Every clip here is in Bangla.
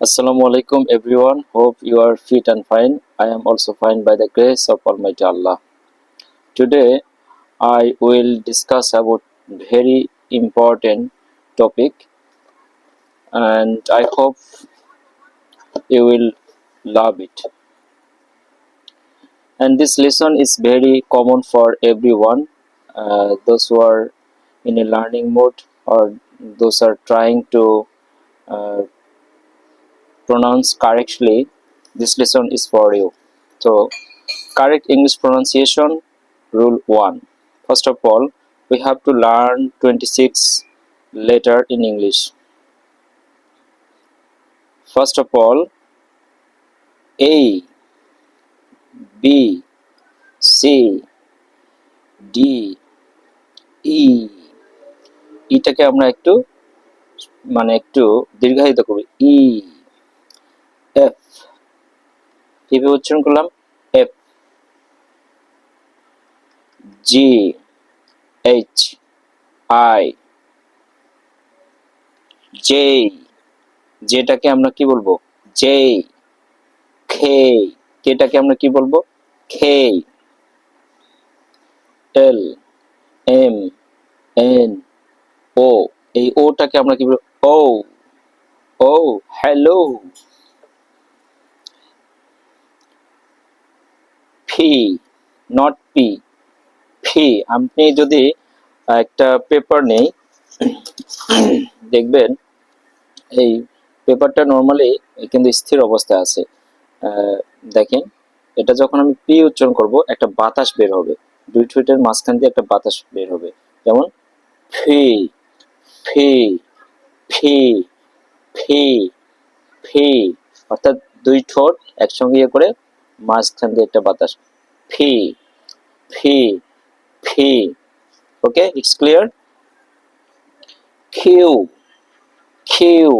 Assalamu alaikum everyone. Hope you are fit and fine. I am also fine by the grace of Almighty Allah. Today I will discuss about very important topic and I hope you will love it. And this lesson is very common for everyone. Uh, those who are in a learning mode or those are trying to uh, pronounce correctly, this lesson is for you. So, correct English pronunciation rule 1. First of all, we have to learn 26 letter in English. First of all, A, B, C, D, E. ইটাকে আমরা একটু মানে একটু দীর্ঘায়িত করি ই এফ কীভাবে উচ্চারণ করলাম F G H I J যেটাকে আমরা কি বলব? জে খে কেটাকে আমরা কি বলব? খে এল এম এন ও এই ওটাকে আমরা কি বলব? ও ও হ্যালো ফি নট পি। ফি, আপনি যদি একটা পেপার নেই, দেখবেন, এই পেপারটা নর্মালি কিন্তু স্থির অবস্থায় আছে। দেখেন, এটা যখন আমি পি উচ্চারণ করব, একটা বাতাস বের হবে। দুই ঠোঁটের মাঝখান দিয়ে একটা বাতাস বের হবে। যেমন, ফি ফি ফি ফি ফি। অর্থাৎ দুই ঠোঁট একসঙ্গে ইয়ে করে মাঝখান দিয়ে একটা বাতাস ফি ফি ফি okay it's clear Q Q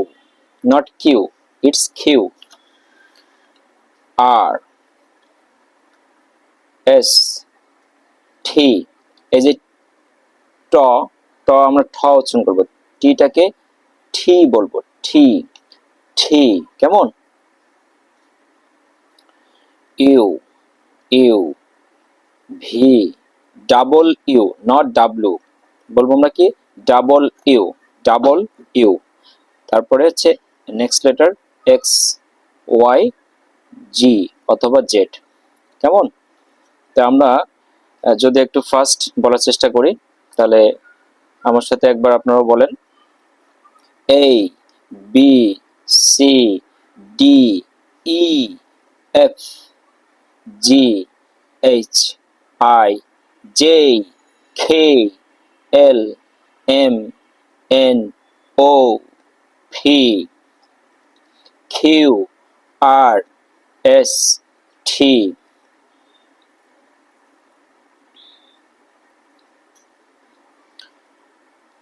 not Q it's Q R S T এই যে ট ট আমরা ঠ উচ্চারণ করব। টিটাকে ঠি বলব। ঠি ঠি কেমন? U U V double U not W বলব আমরা কি? ডাবল ইউ ডাবল ইউ তারপরে হচ্ছে next letter X Y Z অথবা জেড কেমন? তো আমরা যদি একটু ফার্স্ট বলার চেষ্টা করি, তাহলে আমার সাথে একবার আপনারা বলেন। A B C D E F G H I J K L M N O P Q R S T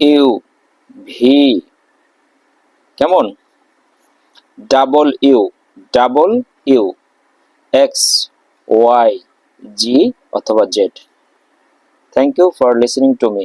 U V কেমন? Double U double U X Y Z অথবা Z thank you for listening to me